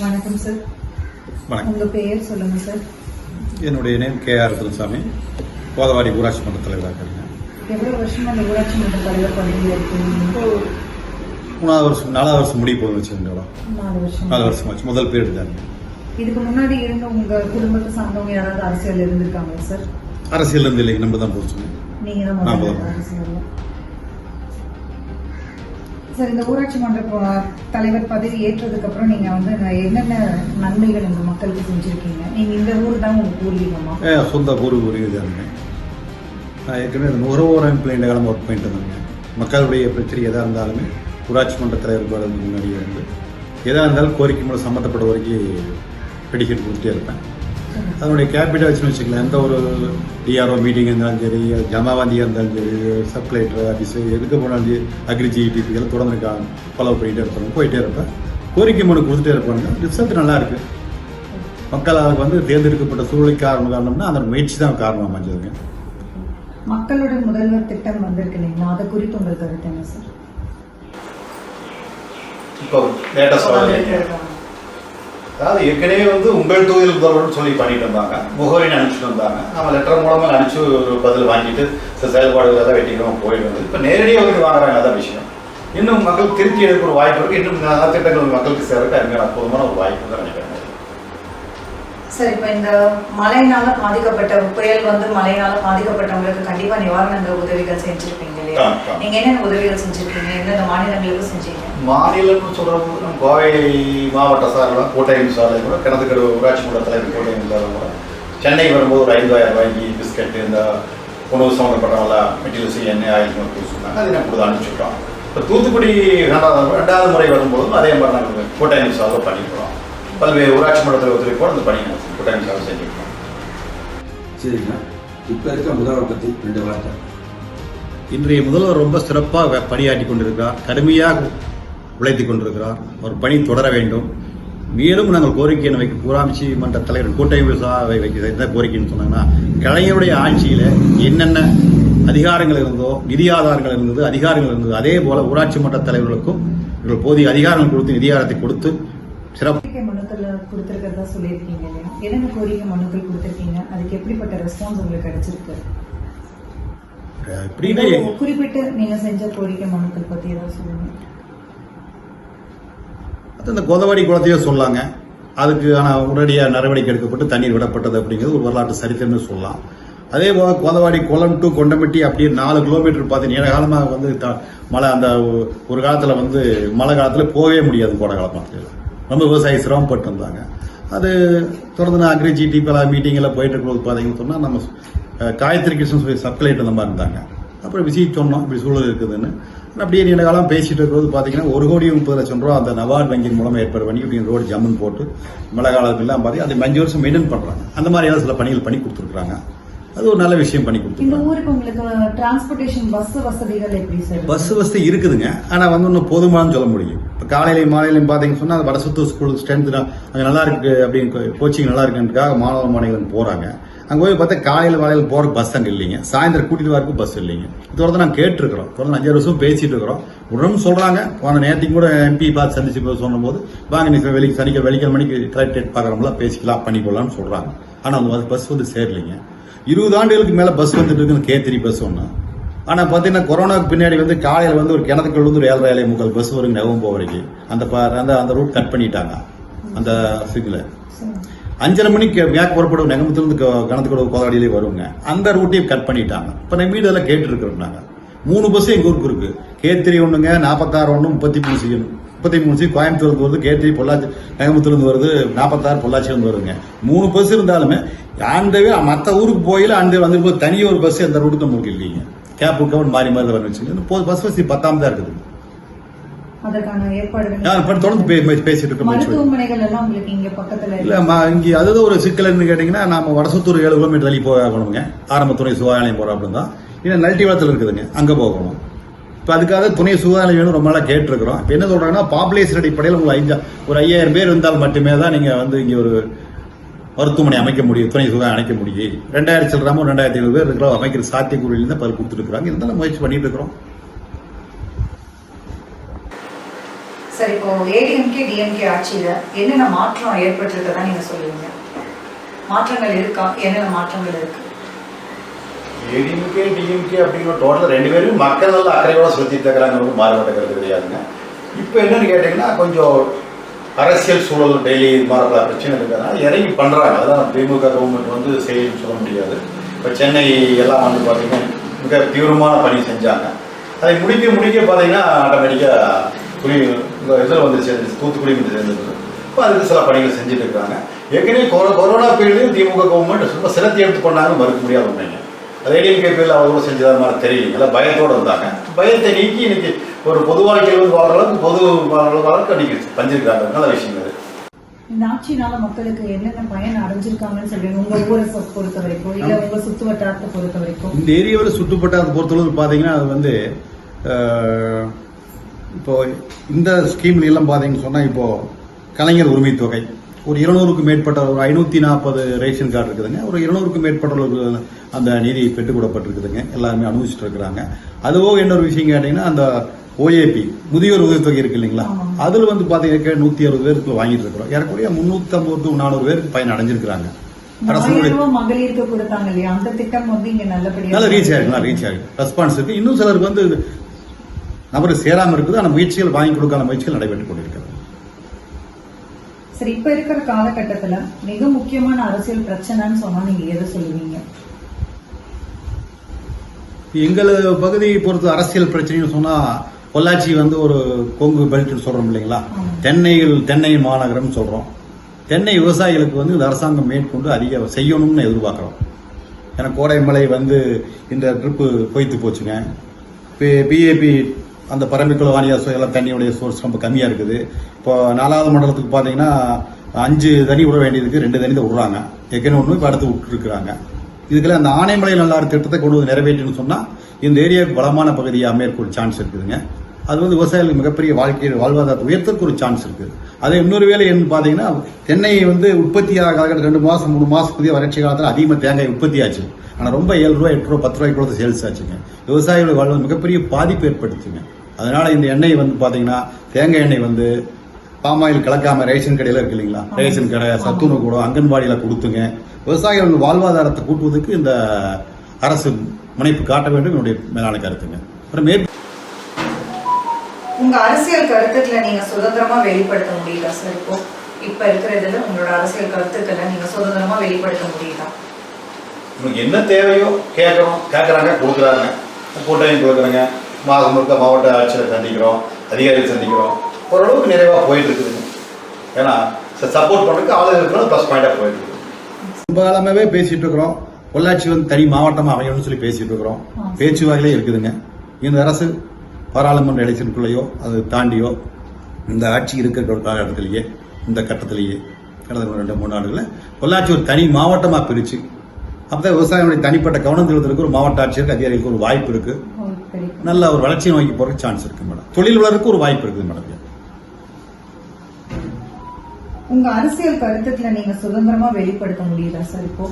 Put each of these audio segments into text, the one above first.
வணக்கம் சார் வணக்கம். உங்க பெயர் சொல்லுங்க சார் என்னுடைய name K R Duraisamy Kothavadi ஊராட்சி மன்ற தலைவராக இருக்கேன் எவ்வளவு வருஷமா அந்த ஊராட்சி மன்ற தலைவர் பதவியில் இருக்கீங்க? மூணாவது வருஷம் நாலாவது வருஷம் முடிய போகுதுன்னு வச்சுக்கோங்களா நாலு வருஷம். நாலு வருஷம் ஆச்சு. முதல் பீரியட் தான் இதுக்கு முன்னாடி இருந்த உங்க குடும்பத்தை சார்ந்தவங்க யாராவது அரசியல் இருந்திருக்காங்க சார் அரசியல் இருந்து இல்லைங்க நம்ம தான் போச்சு நீங்க தான். அரசியல்ல. சார் இந்த ஊராட்சி மன்ற தலைவர் பதவி ஏற்றதுக்கு அப்புறம் நீங்க வந்து என்னென்ன நன்மைகள் இந்த மக்களுக்கு செஞ்சிருக்கீங்க? நீங்க இந்த ஊர் தான் உங்க பூர்வீகமா சொந்த பூர்வ உரிமை நான் ஏற்கனவே இந்த நுகர்வோர் அமைப்பில் இந்த காலம் ஒர்க் பண்ணிட்டு இருந்தேங்க மக்களுடைய பிரச்சனை எதாக இருந்தாலுமே ஊராட்சி மன்ற தலைவர் போகிறது முன்னாடியே வந்து எதாக இருந்தாலும் கோரிக்கை மூலம் சம்மந்தப்பட்ட வரைக்கும் பிடிக்கிட்டு கொடுத்துட்டே இருப்பேன். அதனுடைய கேபிட்டல் வச்சுன்னு வச்சுக்கலாம் எந்த ஒரு டிஆர்ஓ மீட்டிங் இருந்தாலும் சரி ஜமாவந்தியாக இருந்தாலும் சரி சப்ளைட்டர் ஆஃபீஸ் எதுக்கு போனாலும் சரி அக்ரி ஜிடிபி எல்லாம் தொடர்ந்து ஃபாலோ பண்ணிகிட்டே இருப்பாங்க போயிட்டே இருப்பேன் கோரிக்கை மனு கொடுத்துட்டே இருப்பாங்க ரிசல்ட் நல்லா இருக்கு. மக்கள் அதுக்கு வந்து தேர்ந்தெடுக்கப்பட்ட சூழ்நிலை காரணம் காரணம்னா அந்த முயற்சி தான் காரணம் அமைஞ்சதுங்க. மக்களோட முதல்வர் திட்டம் வந்திருக்கு இல்லைங்களா? அதை குறித்து உங்கள் கருத்து என்ன சார் இப்போ லேட்டஸ்ட் அதாவது ஏற்கனவே வந்து உங்கள் தொகுதியில் முதல்வர்னு சொல்லி பண்ணிட்டு இருந்தாங்க முகவரின்னு அனுப்பிச்சிட்டு வந்தாங்க. நம்ம லெட்டர் மூலமாக அனுப்பிச்சு ஒரு பதில் வாங்கிட்டு சில செயல்பாடுகள் எதாவது வெட்டிக்கிறோம் போயிட்டு வந்து இப்போ நேரடியாக வந்து வாங்குறாங்க அதான் விஷயம். இன்னும் மக்கள் திருப்தி எடுக்கிற ஒரு வாய்ப்பு இருக்கு. இன்னும் நல்ல திட்டங்கள் மக்களுக்கு சேர்க்க அருமையான அற்புதமான ஒரு வாய்ப்பு தான் நினைக்கிறேன். சார் இப்போ இந்த மழையினால பாதிக்கப்பட்ட புயல் வந்து மழையினால பாதிக்கப்பட்டவங்களுக்கு கண்டிப்பாக நிவாரணங்கள் உதவிகள் செஞ்சுருப்பீங்க. இல்லையா. நீங்க என்னென்ன உதவிகள் செஞ்சிருக்கீங்க? எந்தெந்த மாநிலங்களுக்கு செஞ்சீங்க? மாநிலம்னு சொல்கிறப்போ நம்ம கோவை மாவட்ட சார்பில் கோட்டயம் சார்பில் கூட கிணத்துக்கடு ஊராட்சி மன்ற தலைவர் கோட்டயம் சார்பில் கூட சென்னை வரும்போது ஒரு ஐந்தாயிரம் ரூபாய்க்கு பிஸ்கட்டு இந்த உணவு சம்மந்தப்பட்டவங்கள மெட்டீரியல்ஸ் எண்ணெய் ஆயில் கொடுத்து சொன்னாங்க. அதை நான் கொடுத்து அனுப்பிச்சுட்டோம் இப்போ தூத்துக்குடி ரெண்டாவது ரெண்டாவது முறை வரும்போதும் அதே மாதிரி நாங்கள் கோட்டயம் சார்பில் பண்ணிக்கிறோம். பல்வேறு ஊராட்சி மன்ற தலைவர் ஒத்துழைப்போடு அந்த பணி கோட்டயம் சார்பில் செஞ்சுக்கிறோம். சரிங்களா இப்போ இருக்க முதல்வர் பற்றி ரெண்டு வார்த்தை. இன்றைய முதல்வர் ரொம்ப சிறப்பாக பணியாற்றி கொண்டிருக்கிறார் கடுமையாக உழைத்து கொண்டிருக்கிறார். ஒரு பணி தொடர வேண்டும். மேலும் நாங்கள் கோரிக்கை வைக்க ஊராட்சி மன்ற தலைவர் கூட்டமைப்பு சாவை வைக்க என்ன கோரிக்கைன்னு சொன்னாங்கன்னா கலைஞருடைய ஆட்சியில் என்னென்ன அதிகாரங்கள் இருந்தோ நிதி ஆதாரங்கள் இருந்தது அதிகாரங்கள் இருந்தது அதே போல ஊராட்சி மன்ற தலைவர்களுக்கும் இவர்கள் போதிய அதிகாரங்கள் கொடுத்து நிதியாரத்தை கொடுத்து சிறப்பு மனுக்கள் சொல்லியிருக்கீங்க என்னென்ன கோரிக்கை மனுக்கள் கொடுத்துருக்கீங்க? அதுக்கு எப்படிப்பட்ட ரெஸ்பான்ஸ் உங்களுக்கு கிடைச்சிருக்கு? இப்படின்னு ஏதோ குறிப்பிட்டு நீங்க செஞ்ச கோரிக்கை மனுக்கள் பத்தி ஏதாவது சொல்லுங்க. அது இந்த கோதவாடி குளத்தையே சொல்லாங்க. அதுக்கு ஆனால் உடனடியாக நடவடிக்கை எடுக்கப்பட்டு தண்ணீர் விடப்பட்டது அப்படிங்கிறது ஒரு வரலாற்று சரித்திரம்னு சொல்லலாம். அதே போல கோதவாடி குளம் டு கொண்டம்பட்டி அப்படியே நாலு கிலோமீட்டர் பார்த்து நீண்ட காலமாக வந்து த- மழை அந்த ஒரு காலத்தில் வந்து மழை காலத்தில் போகவே முடியாது கோடை காலத்தில். ரொம்ப விவசாயி சிரமப்பட்டு இருந்தாங்க அது தொடர்ந்து நான் அக்ரி ஜிடி பல மீட்டிங்கெல்லாம் போயிட்டு இருக்கும்போது பார்த்தீங்கன்னு சொன்னால் நம்ம காயத்ரி கிருஷ்ணன் சொல்லி சப்ளைட் அந்த மாதிரி இருந்தாங்க. அப்புறம் விசிட் சொன்னோம் இப்படி சூழல் இருக்குதுன்னு. அப்படியே நீண்ட காலம் பேசிட்டு இருக்கும்போது பார்த்தீங்கன்னா ஒரு கோடி முப்பது லட்சம் ரூபா அந்த நவார்ட் வங்கியின் மூலமாக ஏற்பாடு பண்ணி இப்படி ரோடு ஜம்முன் போட்டு மழை காலத்துலாம் பார்த்து அது அஞ்சு வருஷம் மெயின்டைன் பண்ணுறாங்க அந்த மாதிரியான சில பணிகள் பண்ணி கொடுத்துருக்குறாங்க. அது ஒரு நல்ல விஷயம் பண்ணி இந்த கொடுத்துருக்காங்க ஊருக்கு உங்களுக்கு டிரான்ஸ்போர்ட்டேஷன் பஸ் வசதிகள் எப்படி சார் பஸ் வசதி இருக்குதுங்க. ஆனால் வந்து இன்னும் போதுமானு சொல்ல முடியும். இப்போ காலையிலையும் மாலையிலையும் பார்த்தீங்கன்னு சொன்னால் அது வடசுத்து ஸ்கூல் ஸ்ட்ரென்த் அங்கே நல்லா இருக்கு அப்படின்னு கோச்சிங் நல்லா இருக்குன்றதுக்காக மாணவ மாணவிகள் போகிறாங்க அங்கே போய் பார்த்தா காலையில் மாலையில் போகிற பஸ் அங்கே இல்லைங்க. சாயந்தரம் கூட்டிட்டு வரக்கு பஸ் இல்லைங்க. தொடர்ந்து நாங்கள் கேட்டிருக்கிறோம். தொடர்ந்து அஞ்சாறு வருஷம் பேசிட்டு இருக்கிறோம். உடனும் சொல்கிறாங்க போன நேரத்துக்கு கூட எம்பி பார்த்து சந்திச்சு போய் சொன்னபோது வாங்க நீ வெளிக்கு சனிக்கிழமை வெள்ளிக்கிழமை மணிக்கு கலெக்டரேட் பார்க்குறோம்லாம் பேசிக்கலாம் பண்ணிக்கொள்ளலாம்னு சொல்கிறாங்க ஆனால் அந்த பஸ் வந்து சேரலைங்க. இருபது ஆண்டுகளுக்கு மேலே பஸ் வந்துட்டு இருக்குன்னு கேத்திரி பஸ் ஒன்று ஆனால் பார்த்தீங்கன்னா கொரோனாவுக்கு பின்னாடி வந்து காலையில் வந்து ஒரு கிணத்துக்குள்ள வந்து ஒரு ஏழரை ஏழை முக்கால் பஸ் வருங்க நவம்போ வரைக்கும் அந்த அந்த அந்த ரூட் கட் பண்ணிட்டாங்க. அந்த சிக்னல் அஞ்சரை மணிக்கு மேக் புறப்படும் நெகமத்துலேருந்து கணத்துக்கூட கோதாடியிலே வருங்க. அந்த ரூட்டையும் கட் பண்ணிட்டாங்க. இப்போ நம்ம வீடு எல்லாம் கேட்டுருக்குறோம் நாங்கள் மூணு பஸ் எங்கள் ஊருக்கு இருக்கு. கேத்திரி ஒன்றுங்க நாற்பத்தாறு ஒன்று முப்பத்தி மூணு செய்யணும் முப்பத்தி மூணு சி கோயம்புத்தூர்ந்து வருது கேத்திரி பொள்ளாச்சி நெகமத்திலிருந்து வருது நாற்பத்தாறு பொள்ளாச்சியிலிருந்து வருங்க மூணு பஸ் இருந்தாலுமே அந்த மற்ற ஊருக்கு போயில அந்த வந்து தனியாக ஒரு பஸ் அந்த ரூட்டு நம்மளுக்கு இல்லைங்க. கேப் கவர்மெண்ட் மாறி மாறி வர வச்சுங்க பஸ் வசதி பத்தாம் தான் இருக்குது. தொடர்ந்து பேசிட்டு இருக்கோம் இல்ல இங்க அதுதான் ஒரு சிக்கல்னு கேட்டீங்கன்னா நாம வடசத்தூர் ஏழு கிலோமீட்டர் தள்ளி போகணுங்க ஆரம்பத்துறை சுகாதாரம் போறோம் அப்படின்னு தான் இது நல்ட்டிவளத்தில் இருக்குதுங்க. அங்க போகணும். இப்போ அதுக்காக துணை சுகாதார வேணும் ரொம்ப நாளாக கேட்டிருக்கிறோம். இப்போ என்ன சொல்கிறாங்கன்னா பாப்புலேஷன் அடிப்படையில் உங்களுக்கு ஐஞ்சா ஒரு ஐயாயிரம் பேர் இருந்தால் மட்டுமே தான் நீங்கள் வந்து இங்கே ஒரு மருத்துவமனை அமைக்க முடியும் துணை சுகாதாரம் அமைக்க முடியும். ரெண்டாயிரம் சில்லறாம ரெண்டாயிரத்தி ஐநூறு பேர் இருக்கிற அமைக்கிற சாத்தியக்கூறில் தான் பல் கொடுத்துருக்குறாங்க. இருந்தாலும் முயற்சி பண்ணிட்டு இருக்கிறோம். சார் இப்போ ஏடிஎம்கே டிஎம்கே ஆட்சியில என்னென்ன மாற்றம் ஏற்பட்டிருக்கதா நீங்க சொல்லுவீங்க? மாற்றங்கள் இருக்கா? என்னென்ன மாற்றங்கள் இருக்கு? ஏடிஎம்கே டிஎம்கே அப்படிங்கிற டோட்டல் ரெண்டு பேரும் மக்கள் நல்ல அக்கறையோட செலுத்திட்டு இருக்கிறாங்க. மாறுபட்ட கருத்து கிடையாதுங்க. இப்போ என்னன்னு கேட்டிங்கன்னா கொஞ்சம் அரசியல் சூழல் டெய்லி இது மாதிரிலாம் பிரச்சனை இருக்கிறதுனால இறங்கி பண்ணுறாங்க அதான் திமுக கவர்மெண்ட் வந்து செய்யணும்னு சொல்ல முடியாது. இப்போ சென்னை எல்லாம் வந்து பார்த்தீங்கன்னா மிக தீவிரமான பணி செஞ்சாங்க. அதை முடிக்க முடிக்க பார்த்தீங்கன்னா ஆட்டோமேட்டிக்காக புளி இந்த இதில் வந்து சேர்ந்து தூத்துக்குடி வந்து சேர்ந்துருக்குது. இப்போ அதுக்கு சில பணிகள் செஞ்சுட்டு இருக்காங்க. ஏற்கனவே கொரோ கொரோனா பீரியட்லையும் திமுக கவர்மெண்ட் ரொம்ப சிரத்தை எடுத்து பண்ணாங்க மறுக்க முடியாது உண்மைங்க. ஏடிஎம்கே பேரில் அவங்க செஞ்சதாக மாதிரி தெரியலைங்க எல்லாம் பயத்தோடு இருந்தாங்க. பயத்தை நீக்கி இன்னைக்கு ஒரு பொது வாழ்க்கையில் வந்து வாழ்ற அளவுக்கு பொது அளவுக்கு இன்னைக்கு பஞ்சிருக்காங்க. நல்ல விஷயம் அது. இந்த ஆட்சினால மக்களுக்கு என்னென்ன பயன் அடைஞ்சிருக்காங்கன்னு சொல்றீங்க உங்க ஊரை பொறுத்த வரைக்கும் இல்ல உங்க சுத்து வட்டாரத்தை பொறுத்த வரைக்கும். இந்த ஏரியாவில் சுற்றுப்பட்டாத பொறுத்தளவு பார்த்தீங்கன்னா அது வந்து இப்போ இந்த ஸ்கீம்ல எல்லாம் பார்த்தீங்கன்னு சொன்னால் இப்போ கலைஞர் உரிமை தொகை ஒரு இருநூறுக்கு மேற்பட்ட ஒரு ஐநூற்றி நாற்பது ரேஷன் கார்டு இருக்குதுங்க. ஒரு இருநூறுக்கும் மேற்பட்டவர்களுக்கு அந்த நீதி பெற்றுக் கொடுக்கப்பட்டிருக்குதுங்க. எல்லாருமே அனுபவிச்சுட்டு இருக்கிறாங்க அதுவோ இன்னொரு விஷயம் கேட்டிங்கன்னா அந்த ஓஏபி முதியோர் உதவித்தொகை இருக்கு இல்லைங்களா. அதில் வந்து பார்த்தீங்கன்னா நூற்றி அறுபது பேருக்கு வாங்கிட்டு இருக்கிறோம் ஏறக்குறைய முந்நூற்றம்பது நானூறு பேருக்கு பயன் அடைஞ்சிருக்கிறாங்க. நல்ல ரீச் ஆயிருக்கு ரீச் ஆயிருக்கு. ரெஸ்பான்ஸ் இருக்கு. இன்னும் சிலருக்கு வந்து நபர் சேராம இருக்குது. ஆனால் முயற்சிகள் வாங்கி கொடுக்காத முயற்சிகள் நடைபெற்றுக் கொண்டிருக்கிறது. சரி இப்ப இருக்கிற காலகட்டத்துல மிக முக்கியமான அரசியல் பிரச்சனைன்னு சொன்னா நீங்க எதை சொல்லுவீங்க? எங்கள் பகுதியை பொறுத்த அரசியல் பிரச்சனைன்னு சொன்னா பொள்ளாச்சி வந்து ஒரு கொங்கு பெல்ட்னு சொல்றோம் இல்லைங்களா. தென்னையில் தென்னை மாநகரம் சொல்றோம். தென்னை விவசாயிகளுக்கு வந்து இந்த அரசாங்கம் மேற்கொண்டு அதிக செய்யணும்னு எதிர்பார்க்குறோம். ஏன்னா கோடை மழை வந்து இந்த ட்ரிப்பு பொய்த்து போச்சுங்க. பிஏபி அந்த பரம்பிக்குள வாணியார் எல்லாம் தண்ணியுடைய சோர்ஸ் ரொம்ப கம்மியாக இருக்குது. இப்போ நாலாவது மண்டலத்துக்கு பார்த்தீங்கன்னா அஞ்சு தனி விட வேண்டியதுக்கு ரெண்டு தனி தான் விடுறாங்க. ஏற்கனவே ஒன்று இப்போ அடுத்து விட்டுருக்குறாங்க. இதுக்கெல்லாம் அந்த ஆனைமலை நல்லாறு திட்டத்தை கொண்டு வந்து நிறைவேற்றின்னு சொன்னால் இந்த ஏரியாவுக்கு வளமான பகுதியாக அமையறக்கு சான்ஸ் இருக்குதுங்க. அது வந்து விவசாயிகளுக்கு மிகப்பெரிய வாழ்க்கை வாழ்வாதாரத்தை உயர்த்தறதுக்கு ஒரு சான்ஸ் இருக்குது. அதே இன்னொரு வேலை என்ன பார்த்தீங்கன்னா தென்னை வந்து உற்பத்தியாக ரெண்டு மாதம் மூணு மாதம் புதிய வறட்சி காலத்தில் அதிகமாக தேங்காய் உற்பத்தி ஆச்சு ஆனால் ரொம்ப ஏழு ரூபாய் எட்டு ரூபா பத்து ரூபாய்க்கு கூட சேல்ஸ் ஆச்சுங்க. விவசாயிகளுடைய வாழ்வு மிகப்பெரிய பாதிப்பு ஏற்படுத்துங்க அதனால் இந்த எண்ணெய் வந்து பார்த்தீங்கன்னா தேங்காய் எண்ணெய் வந்து பாமாயில் கலக்காம ரேஷன் கடையில் இருக்கு இல்லைங்களா? ரேஷன் கடை சத்துணவு கூட அங்கன்வாடியில் கொடுத்துங்க. விவசாயிகள் வாழ்வாதாரத்தை கூட்டுவதற்கு இந்த அரசு முனைப்பு காட்ட வேண்டும். என்னுடைய மேலான கருத்துங்க. அப்புறம் மேற்கு உங்க அரசியல் கருத்துக்களை நீங்க சுதந்திரமா வெளிப்படுத்த முடியுதா சார் இப்போ இப்ப இருக்கிற இதுல உங்களோட அரசியல் கருத்துக்களை நீங்க சுதந்திரமா வெளிப்படுத்த முடியுதா? உங்களுக்கு என்ன தேவையோ கேட்குறோம் கேட்குறாங்க கொடுக்குறாங்க. கூட்டம் கொடுக்குறாங்க. மாதம் முழுக்க மாவட்ட ஆட்சியரை சந்திக்கிறோம் அதிகாரிகள் சந்திக்கிறோம். ஓரளவுக்கு நிறைவாக போயிட்டு இருக்குதுங்க ஏன்னா சப்போர்ட் பண்ணுறதுக்கு ஆளுங்க இருக்கிறோம் ப்ளஸ் பாயிண்டாக போயிட்டு இருக்குது ரொம்ப காலமாகவே பேசிட்டு இருக்கிறோம் பொள்ளாச்சி வந்து தனி மாவட்டமாக அமையணும்னு சொல்லி பேசிட்டு இருக்கிறோம் ஆ. பேச்சுவாக்கிலே இருக்குதுங்க. இந்த அரசு பாராளுமன்ற எலெக்ஷனுக்குள்ளேயோ அது தாண்டியோ இந்த ஆட்சி இருக்கிற காலகட்டத்திலேயே இந்த கட்டத்திலேயே கடந்த ரெண்டு மூணு ஆண்டுகளில் பொள்ளாச்சி ஒரு தனி மாவட்டமாக பிரித்து அப்போ விவசாயிகளுடைய தனிப்பட்ட கவனம் செலுத்துறதுக்கு ஒரு மாவட்ட ஆட்சியருக்கு அதிகாரிகளுக்கு ஒரு வாய்ப்பு இருக்குது நல்ல ஒரு வளர்ச்சியை நோக்கி போகிற சான்ஸ் இருக்கு மேடம். தொழில் வளருக்கு ஒரு வாய்ப்பு இருக்குது மேடம். உங்க அரசியல் கருத்துக்களை நீங்க சுதந்திரமா வெளிப்படுத்த முடியுதா சார் இப்போ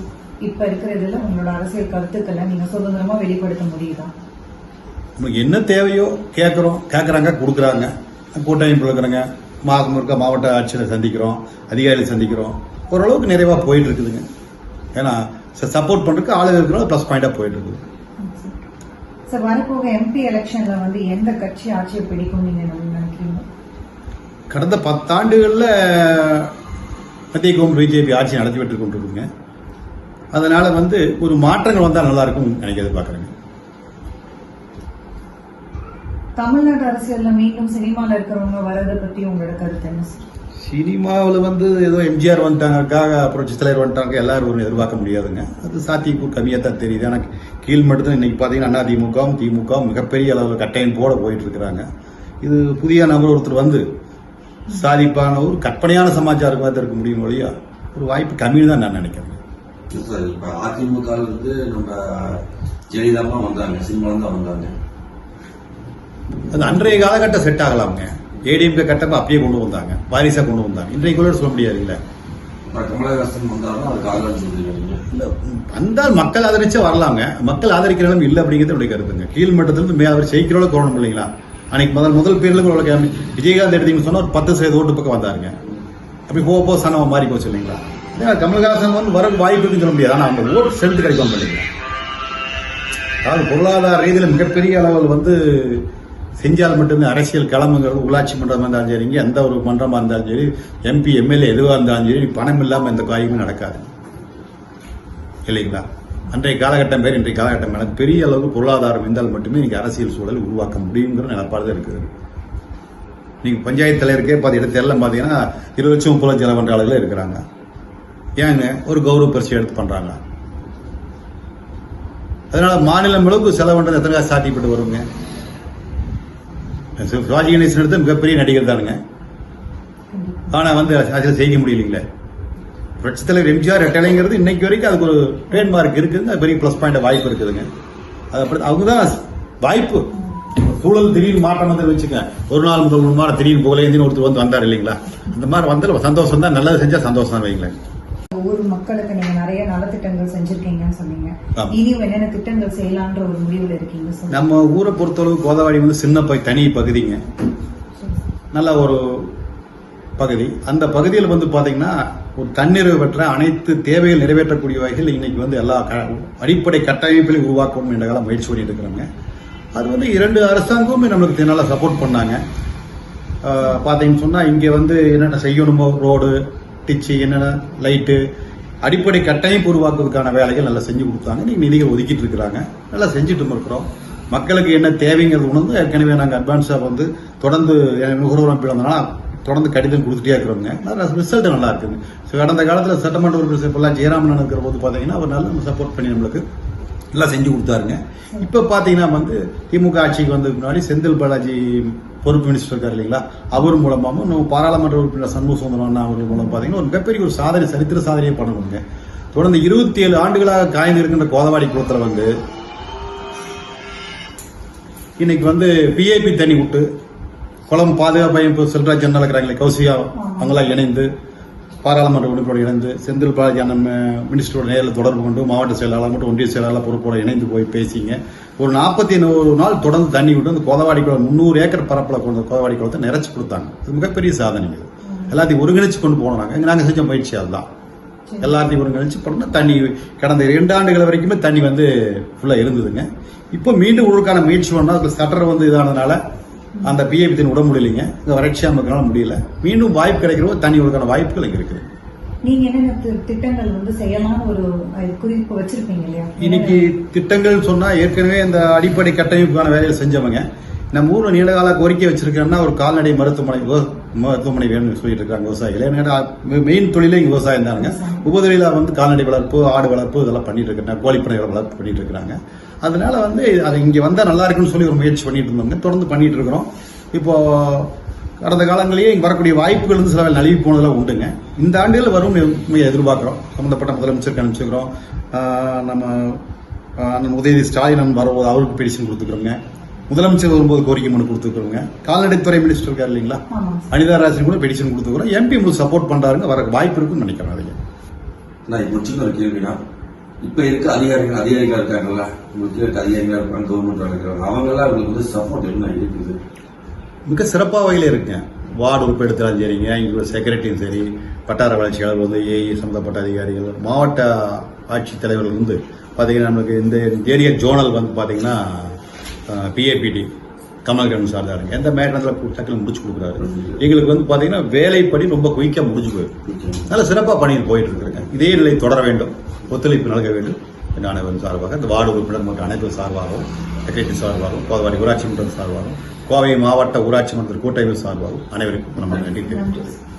இப்ப இருக்கிறதுல உங்களோட அரசியல் கருத்துக்களை நீங்க சுதந்திரமா வெளிப்படுத்த முடியுதா? உங்களுக்கு என்ன தேவையோ கேட்குறோம் கேட்குறாங்க கொடுக்குறாங்க. கூட்டமைப்பு இருக்கிறாங்க மாதம் முழுக்க மாவட்ட ஆட்சியரை சந்திக்கிறோம் அதிகாரிகளை சந்திக்கிறோம். ஓரளவுக்கு நிறைவாக போயிட்டு இருக்குதுங்க ஏன்னா சப்போர்ட் பண்ணுறதுக்கு ஆளுங்க இருக்கிறோம் ப்ளஸ் பாயிண்டாக போயிட்டு இருக்குது சார் வரப்போக எம்பி எலெக்ஷன்ல வந்து எந்த கட்சி ஆட்சியை பிடிக்கும் நீங்க நினைக்கிறீங்க? கடந்த பத்தாண்டுகளில் மத்திய கவர்மெண்ட் பிஜேபி ஆட்சி நடத்தி விட்டு கொண்டிருக்குங்க அதனால வந்து ஒரு மாற்றங்கள் வந்தால் நல்லா இருக்கும் எனக்கு எதிர்பார்க்குறேங்க. தமிழ்நாட்டு அரசியல்ல மீண்டும் சினிமால இருக்கிறவங்க வரதை பத்தி உங்களோட கருத்து என்ன சார் சினிமாவில் வந்து ஏதோ எம்ஜிஆர் வந்துட்டாங்கக்காக புரட்சி தலைவர் வந்துட்டாங்க எல்லாரும் ஒரு எதிர்பார்க்க முடியாதுங்க. அது சாத்தியக்கூறு கம்மியாக தான் தெரியுது. ஆனால் கீழ் மட்டும் இன்னைக்கு பார்த்தீங்கன்னா அதிமுகவும் திமுகவும் மிகப்பெரிய அளவில் கட்டையின் போட போயிட்டு இருக்கிறாங்க. இது புதிய நபர் ஒருத்தர் வந்து சாதிப்பான ஒரு கற்பனையான சமாச்சாரம் தான் இருக்க முடியும் ஒழியா ஒரு வாய்ப்பு கம்மின்னு தான் நான் நினைக்கிறேன். சார் இப்ப அதிமுக இருந்து நம்ம ஜெயலலிதா வந்தாங்க சினிமால தான் வந்தாங்க. அது அன்றைய காலகட்டம் செட் ஆகலாமுங்க. ஏடிஎம்கே கட்டப்ப அப்படியே கொண்டு வந்தாங்க. வாரிசா கொண்டு வந்தாங்க. இன்றைக்கு கூட சொல்ல நீங்க இல்ல, வந்தால் மக்கள் ஆதரிச்சா வரலாங்க. மக்கள் ஆதரிக்கிற இடம் இல்லை அப்படிங்கிறது என்னுடைய கருத்துங்க. கீழ் மட்டத்திலிருந்து மே அவர் ஜெயிக்கிற அளவுக்கு வரணும் இல்லைங்களா? அன்னைக்கு முதல் முதல் பேரில் கூட விஜயகாந்த் எடுத்தீங்கன்னு சொன்னா ஒரு பத்து சதவீத ஓட்டு பக்கம் வந்தாருங்க. அப்படி போக சனவா மாறி போச்சு இல்லைங்களா? ஏன்னா கமல்ஹாசன் வந்து வர வாய்ப்பு இருக்குன்னு சொல்ல முடியாது. ஆனால் அந்த ஓட்டு ஸ்ட்ரென்த் கிடைக்கும் பண்ணிக்கலாம் அதாவது பொருளாதார ரீதியில் மிகப்பெரிய அளவில் வந்து செஞ்சால் மட்டுமே அரசியல் களமுங்கள் உள்ளாட்சி மன்றமாக இருந்தாலும் சரிங்க எந்த ஒரு மன்றமாக இருந்தாலும் சரி எம்பி எம்எல்ஏ எதுவாக இருந்தாலும் சரி பணம் இல்லாமல் எந்த காரியமும் நடக்காது. இல்லைங்களா? அன்றைய காலகட்டம் பேர் இன்றைய காலகட்டம் எனக்கு பெரிய அளவுக்கு பொருளாதாரம் இருந்தால் மட்டுமே இன்றைக்கி அரசியல் சூழல் உருவாக்க முடியுங்கிற நிலப்பாடு தான் இருக்குது. நீங்கள் பஞ்சாயத்து தலைவருக்கே பார்த்து இடத்துல எல்லாம் பார்த்தீங்கன்னா இருபது லட்சம் முப்பது லட்சம் செலவு ஆளுகளே இருக்கிறாங்க. ஏங்க? ஒரு கௌரவ பரிசு எடுத்து பண்ணுறாங்க அதனால் மாநிலம் அளவுக்கு செலவு எத்தனை சாத்தியப்பட்டு வருங்க? சிவாஜி கணேசன் எடுத்து மிகப்பெரிய நடிகர் தானுங்க. ஆனா வந்து அதில் செய்ய முடியலைங்களே. புரட்சித் தலைவர் எம்ஜிஆர் ரெட்டலைங்கிறது இன்னைக்கு வரைக்கும் அதுக்கு ஒரு ட்ரேட்மார்க் இருக்குதுங்க அது பெரிய ப்ளஸ் பாயிண்ட் வாய்ப்பு இருக்குதுங்க. அது அப்படி அவங்க தான் வாய்ப்பு. சூழல் திடீர்னு மாற்றம் வந்து வச்சுக்க ஒரு நாள் முதல் மூணு மாதம் திடீர்னு புகழேந்தின்னு ஒருத்தர் வந்து வந்தார் இல்லைங்களா? இந்த மாதிரி வந்தால் சந்தோஷம் தான் நல்லது செஞ்சா சந்தோஷம் தான் வைங்களேன். ஊர் மக்களுக்கு நீங்க நிறைய நலத்திட்டங்கள் செஞ்சிருக்கீங்கன்னு சொன்னீங்க. இனியும் என்னென்ன திட்டங்கள் செய்யலான்ற ஒரு முடிவுல இருக்கீங்க நம்ம ஊரை பொறுத்தளவு கோதாவரி வந்து சின்ன ப தனி பகுதிங்க. நல்ல ஒரு பகுதி. அந்த பகுதியில் வந்து பார்த்தீங்கன்னா ஒரு தன்னிறைவு பெற்ற அனைத்து தேவைகள் நிறைவேற்றக்கூடிய வகையில் இன்னைக்கு வந்து எல்லா க- அடிப்படை கட்டமைப்பிலையும் உருவாக்கணும் என்ற காலம் முயற்சி பண்ணிட்டு இருக்கிறாங்க. அது வந்து இரண்டு அரசாங்கமுமே நம்மளுக்கு நல்லா சப்போர்ட் பண்ணாங்க. பார்த்தீங்கன்னு சொன்னால் இங்கே வந்து என்னென்ன செய்யணுமோ ரோடு டிச்சு என்னென்ன லைட்டு அடிப்படை கட்டமைப்பு உருவாக்குவதற்கான வேலைகள் நல்லா செஞ்சு கொடுத்தாங்க. நீங்க நிதிகள் ஒதுக்கிட்டு இருக்கிறாங்க. நல்லா செஞ்சுட்டு இருக்கிறோம். மக்களுக்கு என்ன தேவைங்கிறது உணர்ந்து ஏற்கனவே நாங்கள் அட்வான்ஸாக வந்து தொடர்ந்து என் நுகர்வோர் அமைப்பில் வந்தனால தொடர்ந்து கடிதம் கொடுத்துட்டே இருக்கிறோங்க. ரிசல்ட் நல்லா இருக்குங்க. ஸோ கடந்த காலத்தில் சட்டமன்ற உறுப்பினர் இப்போல்லாம் ஜெயராமன் இருக்கிற போது பார்த்தீங்கன்னா அவர் நல்லா சப்போர்ட் பண்ணி நம்மளுக்கு எல்லாம் செஞ்சு கொடுத்தாருங்க. இப்போ பார்த்தீங்கன்னா வந்து திமுக ஆட்சிக்கு வந்ததுக்கு முன்னாடி செந்தில் பாலாஜி பொறுப்பு மினிஸ்டர் இருக்கார் இல்லைங்களா? அவர் மூலமாகவும் நம்ம பாராளுமன்ற உறுப்பினர் சண்முக சுந்தரம் அவர் அவர்கள் மூலம் பார்த்தீங்கன்னா ஒரு மிகப்பெரிய ஒரு சாதனை சரித்திர சாதனையை பண்ணணுங்க. தொடர்ந்து இருபத்தி ஏழு ஆண்டுகளாக காய்ந்து இருக்கின்ற கோதவாடி குளத்தில் வந்து இன்னைக்கு வந்து பிஏபி தண்ணி விட்டு குளம் பாதுகாப்பு அமைப்பு செல்வராஜ் இருக்கிறாங்களே கௌசியா அவங்களாம் இணைந்து பாராளுமன்ற உறுப்பினரோடு இணைந்து செந்தில் பாலாஜி அண்ணன் மினிஸ்டரோட நேரில் தொடர்பு கொண்டு மாவட்ட செயலாளர் மற்றும் ஒன்றிய செயலாளர் பொறுப்போட இணைந்து போய் பேசிங்க. ஒரு நாற்பத்தி நூறு நாள் தொடர்ந்து தண்ணி விட்டு அந்த கோதவாடி குளம் முந்நூறு ஏக்கர் பரப்பில் கொண்ட கோதவாடி குளத்தை நிறைச்சி கொடுத்தாங்க. இது மிகப்பெரிய சாதனை இது. எல்லாத்தையும் ஒருங்கிணைச்சு கொண்டு போனோம் நாங்கள் நாங்கள் செஞ்ச முயற்சி அதுதான். எல்லாத்தையும் ஒருங்கிணைச்சு பண்ணோம்னா தண்ணி கடந்த இரண்டு ஆண்டுகள் வரைக்குமே தண்ணி வந்து ஃபுல்லாக இருந்ததுங்க. இப்போ மீண்டும் உங்களுக்கான முயற்சி பண்ணால் அதுக்கு சட்டர் வந்து இதானதுனால அந்த பிஏபி தண்ணி விட முடியலைங்க. இந்த வறட்சியாக நமக்குனால முடியல. மீண்டும் வாய்ப்பு கிடைக்கிறப்போ தண்ணி உங்களுக்கான வாய்ப்புகள் இங்கே இருக்குது. நீங்க என்னென்ன திட்டங்கள் வந்து செய்யலாம்னு ஒரு குறிப்பு வச்சிருப்பீங்க இல்லையா? இன்னைக்கு திட்டங்கள் சொன்னா ஏற்கனவே இந்த அடிப்படை கட்டமைப்புக்கான வேலையை செஞ்சவங்க. நம்ம ஊர்ல நீண்டகால கோரிக்கை வச்சிருக்கோம்னா ஒரு கால்நடை மருத்துவமனை மருத்துவமனை வேணும்னு சொல்லிட்டு இருக்காங்க விவசாயிகள். ஏன்னா மெயின் தொழிலே இங்கே விவசாயம் தானுங்க உபதொழிலா வந்து கால்நடை வளர்ப்பு ஆடு வளர்ப்பு இதெல்லாம் பண்ணிட்டு இருக்காங்க. கோழிப்பனை வளர்ப்பு பண்ணிட்டு இருக்கிறாங்க அதனால வந்து அது இங்கே வந்தால் நல்லா இருக்குன்னு சொல்லி ஒரு முயற்சி பண்ணிட்டு இருந்தோங்க. தொடர்ந்து பண்ணிட்டு இருக்கிறோம். இப்போ கடந்த காலங்களிலேயே இங்கே வரக்கூடிய வாய்ப்புகள் வந்து சில நழுவி போனதெல்லாம் உண்டுங்க. இந்த ஆண்டுகள் வரும் எதிர்பார்க்குறோம். சம்மந்தப்பட்ட முதலமைச்சருக்கு அனுப்பிச்சிருக்கிறோம். நம்ம உதயநிதி ஸ்டாலின் அண்ணன் வரும்போது அவருக்கு பெடிஷன் கொடுத்துக்கிறோங்க. முதலமைச்சர் வரும்போது கோரிக்கை மனு கொடுத்துக்கிறோங்க கால்நடைத்துறை மினிஸ்டர் இருக்கார் இல்லைங்களா? அனிதா ராஜன் கூட பெடிஷன் கொடுத்துக்கிறோம் எம்பி உங்களுக்கு சப்போர்ட் பண்றாருங்க வர வாய்ப்பு இருக்குன்னு நினைக்கிறேன் அதுங்க நான் இப்போ சின்ன ஒரு கேள்வினா இப்ப இருக்க அதிகாரிகள் அதிகாரிகள் இருக்காங்கல்ல உங்களுக்கு இருக்க அதிகாரிகள் இருப்பாங்க கவர்மெண்ட் இருக்கிறாங்க அவங்க எல்லாம் உங்களுக்கு வந்து சப்போர்ட் என்ன இருக்குது? மிக சிறப்பாக வகையில் இருக்குங்க வார்டு உறுப்பு எடுத்தாலும் சரிங்க இங்கே செக்ரட்டரியும் சரி வட்டார வளர்ச்சியாளர் வந்து ஏஇ சம்மந்தப்பட்ட அதிகாரிகள் மாவட்ட ஆட்சித்தலைவர்கள் வந்து பார்த்தீங்கன்னா நம்மளுக்கு இந்த ஏரியா ஜோனல் வந்து பார்த்தீங்கன்னா பிஏபிடி கமல்கரன் சார் தான் எந்த மேட்டத்தில் டக்குனு முடிச்சு கொடுக்குறாரு. எங்களுக்கு வந்து பார்த்தீங்கன்னா வேலைப்படி ரொம்ப குயிக்காக முடிஞ்சு போயிடும் நல்ல சிறப்பாக பண்ணிட்டு போயிட்டு இருக்கிறேங்க இதே நிலை தொடர வேண்டும். ஒத்துழைப்பு நல்க வேண்டும். என்ற அனைவரும் சார்பாக இந்த வார்டு உறுப்பினர் மற்றும் அனைத்து சார்பாகவும் செக்ரட்டரி சார்பாகவும் கோதவாடி ஊராட்சி மன்றம் சார்பாகவும் கோவை மாவட்ட ஊராட்சி மன்ற கூட்டமைப்பு சார்பாகவும் அனைவருக்கும் நம்ம நன்றி தெரிவித்துக்